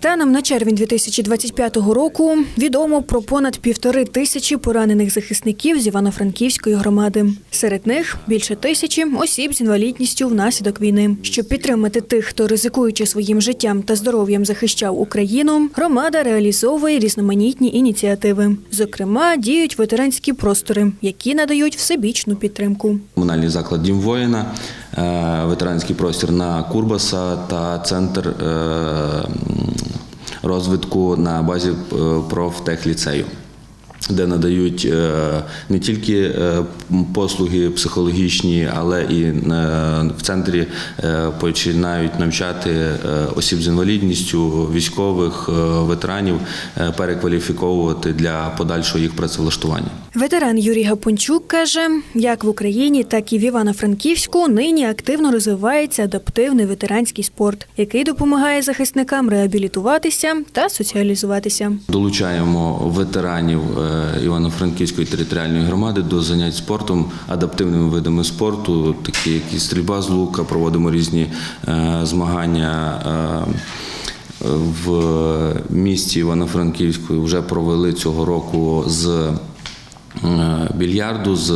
Станом на червень 2025 року відомо про понад півтори тисячі поранених захисників з Івано-Франківської громади. Серед них більше тисячі осіб з інвалідністю внаслідок війни. Щоб підтримати тих, хто ризикуючи своїм життям та здоров'ям захищав Україну, громада реалізовує різноманітні ініціативи. Зокрема, діють ветеранські простори, які надають всебічну підтримку. Комунальний заклад Дім воїна, е, ветеранський простір на Курбаса та центр е, розвитку на базі е, профтехліцею. Де надають е, не тільки е, послуги психологічні, але і е, в центрі починають навчати осіб з інвалідністю, військових, ветеранів, перекваліфіковувати для подальшого їх працевлаштування. Ветеран Юрій Гапончук каже, як в Україні, так і в Івано-Франківську нині активно розвивається адаптивний ветеранський спорт, який допомагає захисникам реабілітуватися та соціалізуватися. Долучаємо ветеранів Івано-Франківської територіальної громади до занять спортом, адаптивними видами спорту, такі як і стрільба з лука, проводимо різні е, змагання. е, В місті Івано-Франківську вже провели цього року з більярду, з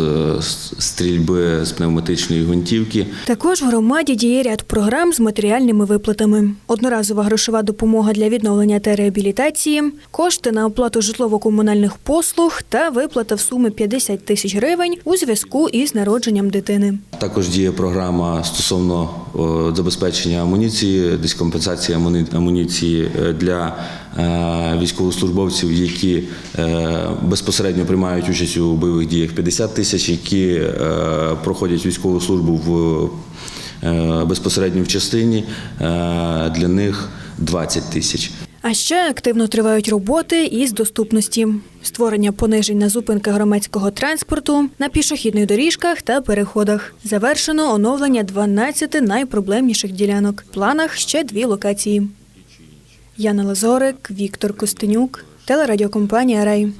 стрільби з пневматичної гвинтівки. Також в громаді діє ряд програм з матеріальними виплатами: одноразова грошова допомога для відновлення та реабілітації, кошти на оплату житлово-комунальних послуг та виплата в сумі 50 тисяч гривень у зв'язку із народженням дитини. Також діє програма стосовно забезпечення амуніції, десь компенсація амуніції е, для е, військовослужбовців, які е, безпосередньо приймають участь у бойових діях 50 тисяч, які е, проходять військову службу в е, безпосередньо в частині. е, Для них 20 тисяч. А ще активно тривають роботи із доступності, створення понижень на зупинки громадського транспорту, на пішохідних доріжках та переходах. Завершено оновлення 12 найпроблемніших ділянок. В планах ще дві локації. Яна Лазорик, Віктор Костенюк, телерадіокомпанія Рей.